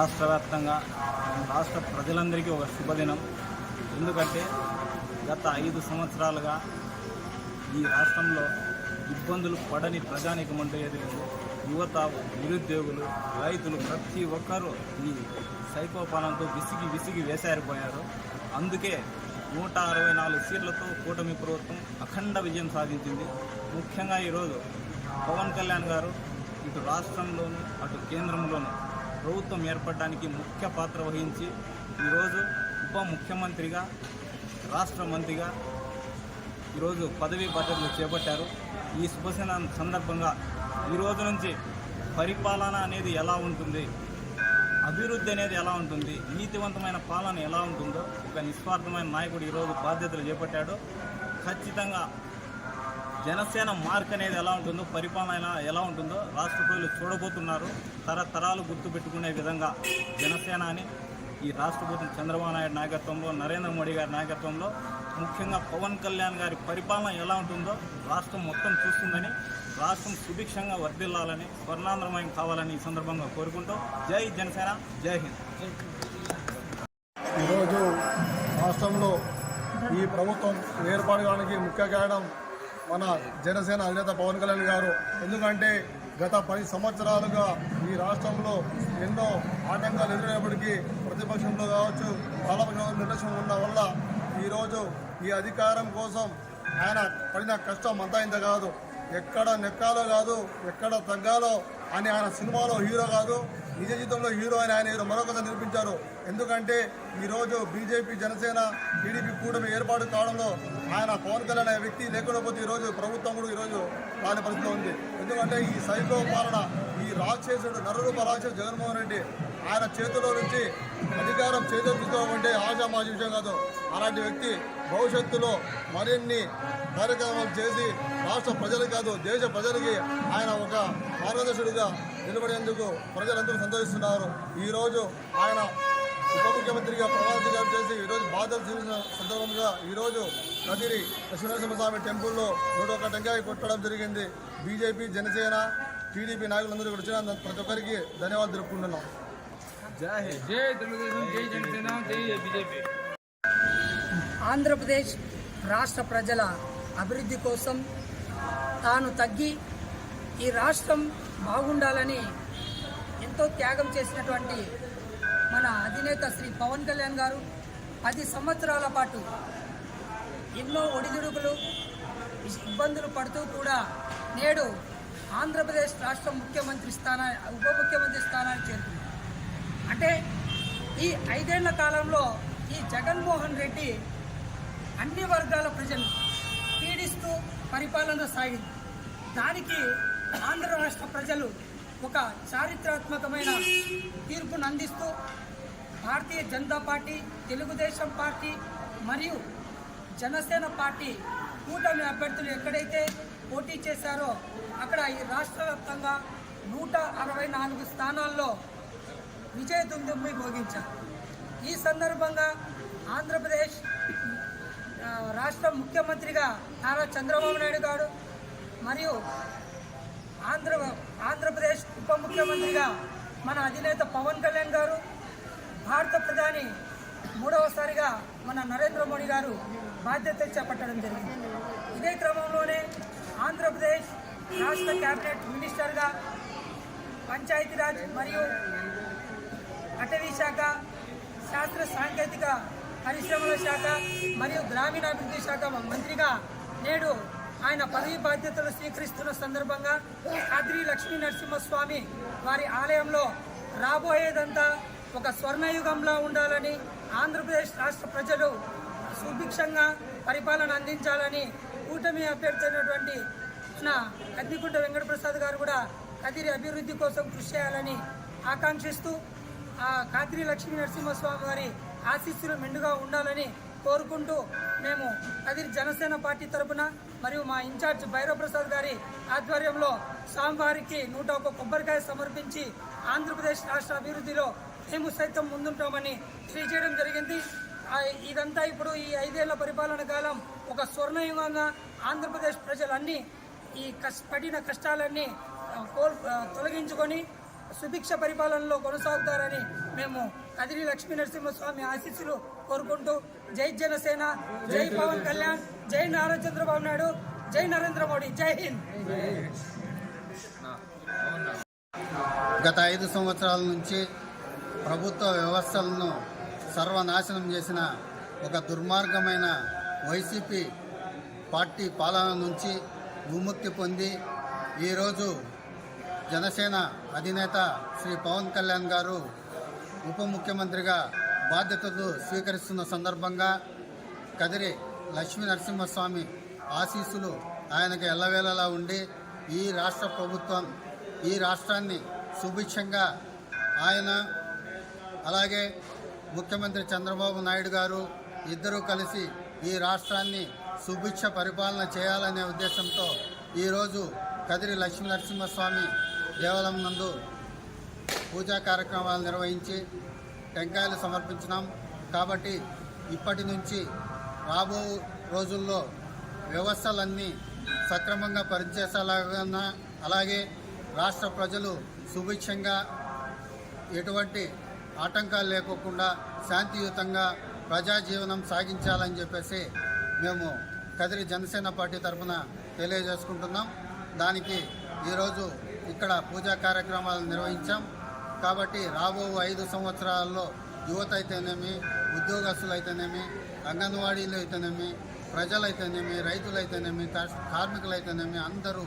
రాష్ట్ర వ్యాప్తంగా రాష్ట్ర ప్రజలందరికీ ఒక శుభదినం. ఎందుకంటే గత ఐదు సంవత్సరాలుగా ఈ రాష్ట్రంలో ఇబ్బందులు పడని ప్రజానికం అంటూ యువత నిరుద్యోగులు రైతులు ప్రతి ఒక్కరూ ఈ సైకోపాలనతో విసిగి విసిగి వేసారిపోయారు. అందుకే నూట అరవై నాలుగు సీట్లతో కూటమి ప్రభుత్వం అఖండ విజయం సాధించింది. ముఖ్యంగా ఈరోజు పవన్ కళ్యాణ్ గారు ఇటు రాష్ట్రంలోను అటు కేంద్రంలోను ప్రభుత్వం ఏర్పడడానికి ముఖ్య పాత్ర వహించి ఈరోజు ఉప ముఖ్యమంత్రిగా రాష్ట్ర మంత్రిగా ఈరోజు పదవీ బాధ్యతలు చేపట్టారు. ఈ శుభసేన సందర్భంగా ఈరోజు నుంచి పరిపాలన అనేది ఎలా ఉంటుంది? అభివృద్ధి అనేది ఎలా ఉంటుంది? నీతివంతమైన పాలన ఎలా ఉంటుందో ఒక నిస్వార్థమైన నాయకుడు ఈరోజు బాధ్యతలు చేపట్టాడు. ఖచ్చితంగా జనసేన మార్క్ అనేది ఎలా ఉంటుందో పరిపాలన ఎలా ఉంటుందో రాష్ట్ర ప్రజలు చూడబోతున్నారు. తరతరాలు గుర్తుపెట్టుకునే విధంగా జనసేన అని ఈ రాష్ట్రపతి చంద్రబాబు నాయుడు నాయకత్వంలో నరేంద్ర మోడీ గారి నాయకత్వంలో ముఖ్యంగా పవన్ కళ్యాణ్ గారి పరిపాలన ఎలా ఉంటుందో రాష్ట్రం మొత్తం చూస్తుందని రాష్ట్రం సుభిక్షంగా వర్ధిల్లాలని స్వర్ణాంధ్రమయం కావాలని ఈ సందర్భంగా కోరుకుంటూ జై జనసేన జై హింద్. ఈరోజు రాష్ట్రంలో ఈ ప్రభుత్వం ఏర్పడడానికి ముఖ్య కారణం మన జనసేన అధినేత పవన్ కళ్యాణ్ గారు. ఎందుకంటే గత పది సంవత్సరాలుగా ఈ రాష్ట్రంలో ఎన్నో ఆటంకాలు ఎదురైనప్పటికీ ప్రతిపక్షంలో కావచ్చు పాలపక్షంలో నిర్లక్ష్యం ఉన్న వల్ల ఈరోజు ఈ అధికారం కోసం ఆయన పడిన కష్టం అంతా ఇంత కాదు. ఎక్కడ నెక్కాలో కాదు ఎక్కడ తగ్గాలో అని ఆయన సినిమాలో హీరో కాదు నిజ జీవితంలో హీరో అని ఆయన ఈరోజు మరొకసారి నిరూపించారు. ఎందుకంటే ఈరోజు బీజేపీ జనసేన టీడీపీ కూటమి ఏర్పాటు కావడంలో ఆయన పవన్ కళ్యాణ్ అనే వ్యక్తి లేకుండా పోతే ఈరోజు ప్రభుత్వం కూడా ఈరోజు రాని పరిస్థితిలో ఉంది. ఎందుకంటే ఈ సైకో పాలన ఈ రాక్షసుడు నరరూప రాక్షసు జగన్మోహన్ రెడ్డి ఆయన చేతిలో నుంచి అధికారం చేతిలో తీసుకోవాలంటే ఆశామాషి విషయం కాదు. అలాంటి వ్యక్తి భవిష్యత్తులో మరిన్ని కార్యక్రమాలు చేసి రాష్ట్ర ప్రజలు కాదు దేశ ప్రజలకి ఆయన ఒక మార్గదర్శుడిగా నిలబడేందుకు ప్రజలందరూ సంతోషిస్తున్నారు. ఈరోజు ఆయన ఉప ముఖ్యమంత్రిగా ప్రమాణ చేసి ఈరోజు బాధలు చూసిన సందర్భంగా ఈరోజు కదిరి లక్ష్మీనరసింహస్వామి టెంపుల్లో నూట ఒక టెంకాయ కొట్టడం జరిగింది. బీజేపీ జనసేన టీడీపీ నాయకులందరూ ఇక్కడ వచ్చిన ప్రతి ఒక్కరికి ధన్యవాదాలు తెలుపుకుంటున్నాం. జై హింద్. జై తెలుగుదేశం జై జనసేన జై బీజేపీ. ఆంధ్రప్రదేశ్ రాష్ట్ర ప్రజల అభివృద్ధి కోసం తాను తగ్గి ఈ రాష్ట్రం బాగుండాలని ఎంతో త్యాగం చేసినటువంటి మన అధినేత శ్రీ పవన్ కళ్యాణ్ గారు పది సంవత్సరాల పాటు ఎన్నో ఒడిదుడుకులు ఇబ్బందులు పడుతూ కూడా నేడు ఆంధ్రప్రదేశ్ రాష్ట్ర ముఖ్యమంత్రి స్థానా ఉప ముఖ్యమంత్రి స్థానాన్ని చేరుకుంది అంటే ఈ ఐదేళ్ళ కాలంలో ఈ జగన్మోహన్ రెడ్డి అన్ని వర్గాల ప్రజలు పీడిస్తూ పరిపాలన సాగింది. దానికి ఆంధ్ర రాష్ట్ర ప్రజలు ఒక చారిత్రాత్మకమైన తీర్పును అందిస్తూ భారతీయ జనతా పార్టీ తెలుగుదేశం పార్టీ మరియు జనసేన పార్టీ కూటమి అభ్యర్థులు ఎక్కడైతే పోటీ చేశారో అక్కడ ఈ రాష్ట్ర వ్యాప్తంగా నూట అరవై నాలుగు స్థానాల్లో విజయ దుందుమ్మి భోగించారు. ఈ సందర్భంగా ఆంధ్రప్రదేశ్ రాష్ట్ర ముఖ్యమంత్రిగా నారా చంద్రబాబు నాయుడు గారు మరియు ఆంధ్ర ఆంధ్రప్రదేశ్ ఉప ముఖ్యమంత్రిగా మన అధినేత పవన్ కళ్యాణ్ గారు భారత ప్రధాని మూడవసారిగా మన నరేంద్ర మోడీ గారు బాధ్యత చేపట్టడం జరిగింది. ఇదే క్రమంలోనే ఆంధ్రప్రదేశ్ రాష్ట్ర క్యాబినెట్ మినిస్టర్గా పంచాయతీరాజ్ మరియు అటవీ శాఖ శాస్త్ర సాంకేతిక పరిశ్రమల శాఖ మరియు గ్రామీణాభివృద్ధి శాఖ మంత్రిగా నేడు ఆయన పదవి బాధ్యతలు స్వీకరిస్తున్న సందర్భంగా అద్రి లక్ష్మీ నరసింహస్వామి వారి ఆలయంలో రాబోయేదంతా ఒక స్వర్ణయుగంలో ఉండాలని ఆంధ్రప్రదేశ్ రాష్ట్ర ప్రజలు సుభిక్షంగా పరిపాలన అందించాలని కూటమి అభ్యర్థి అయినటువంటి కద్దికుంట వెంకటప్రసాద్ గారు కూడా కదిరి అభివృద్ధి కోసం కృషి చేయాలని ఆకాంక్షిస్తూ ఆ కాద్రి లక్ష్మీ నరసింహస్వామి వారి ఆశీస్సులు మెండుగా ఉండాలని కోరుకుంటూ మేము కదిరి జనసేన పార్టీ తరపున మరియు మా ఇన్ఛార్జ్ భైరవప్రసాద్ గారి ఆధ్వర్యంలో స్వామివారికి నూట ఒక కొబ్బరికాయ సమర్పించి ఆంధ్రప్రదేశ్ రాష్ట్ర అభివృద్ధిలో మేము సైతం ముందుంటామని తెలియజేయడం జరిగింది. ఇదంతా ఇప్పుడు ఈ ఐదేళ్ళ పరిపాలన కాలం ఒక స్వర్ణయుగంగా ఆంధ్రప్రదేశ్ ప్రజలన్నీ ఈ కష్ పడిన కష్టాలన్నీ కోల్ తొలగించుకొని సుభిక్ష పరిపాలనలో కొనసాగుతారని మేము కదిరి లక్ష్మీ నరసింహస్వామి ఆశీస్సులు కోరుకుంటూ జై జనసేన జై పవన్ కళ్యాణ్ జై నారా చంద్రబాబు నాయుడు జై నరేంద్ర మోడీ జై హింద్. గత ఐదు సంవత్సరాల నుంచి ప్రభుత్వ వ్యవస్థలను సర్వనాశనం చేసిన ఒక దుర్మార్గమైన వైసీపీ పార్టీ పాలన నుంచి విముక్తి పొంది ఈరోజు జనసేన అధినేత శ్రీ పవన్ కళ్యాణ్ గారు ఉప ముఖ్యమంత్రిగా బాధ్యతలు స్వీకరిస్తున్న సందర్భంగా కదిరి లక్ష్మీ నరసింహస్వామి ఆశీస్సులు ఆయనకు ఎల్లవేళలా ఉండి ఈ రాష్ట్ర ప్రభుత్వం ఈ రాష్ట్రాన్ని సుభిక్షంగా ఆయన అలాగే ముఖ్యమంత్రి చంద్రబాబు నాయుడు గారు ఇద్దరూ కలిసి ఈ రాష్ట్రాన్ని సుభిక్ష పరిపాలన చేయాలనే ఉద్దేశంతో ఈరోజు కదిరి లక్ష్మీ నరసింహస్వామి దేవాలయం నందు పూజా కార్యక్రమాలు నిర్వహించి టెంకాయలు సమర్పించినాం. కాబట్టి ఇప్పటి నుంచి రాబో రోజుల్లో వ్యవస్థలన్నీ సక్రమంగా పనిచేసేలాగా అలాగే రాష్ట్ర ప్రజలు సుభిక్షంగా ఎటువంటి ఆటంకాలు లేకోకుండా శాంతియుతంగా ప్రజాజీవనం సాగించాలని చెప్పేసి మేము కదిరి జనసేన పార్టీ తరఫున తెలియజేసుకుంటున్నాం. దానికి ఈరోజు ఇక్కడ పూజా కార్యక్రమాలు నిర్వహించాం. కాబట్టి రాబో ఐదు సంవత్సరాల్లో యువత అయితేనేమి ఉద్యోగస్తులు అయితేనేమి అంగన్వాడీలు అయితేనేమి ప్రజలైతేనేమి రైతులైతేనేమి కార్మికులైతేనేమి అందరూ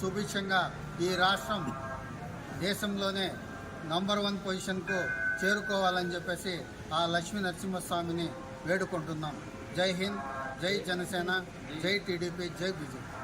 సుభిక్షంగా ఈ రాష్ట్రం దేశంలోనే నంబర్ వన్ పొజిషన్కు చేరుకోవాలని చెప్పేసి ఆ లక్ష్మీ నరసింహస్వామిని వేడుకుంటున్నాం. జై హింద్ జై జనసేన జై టీడీపీ జై బీజేపీ.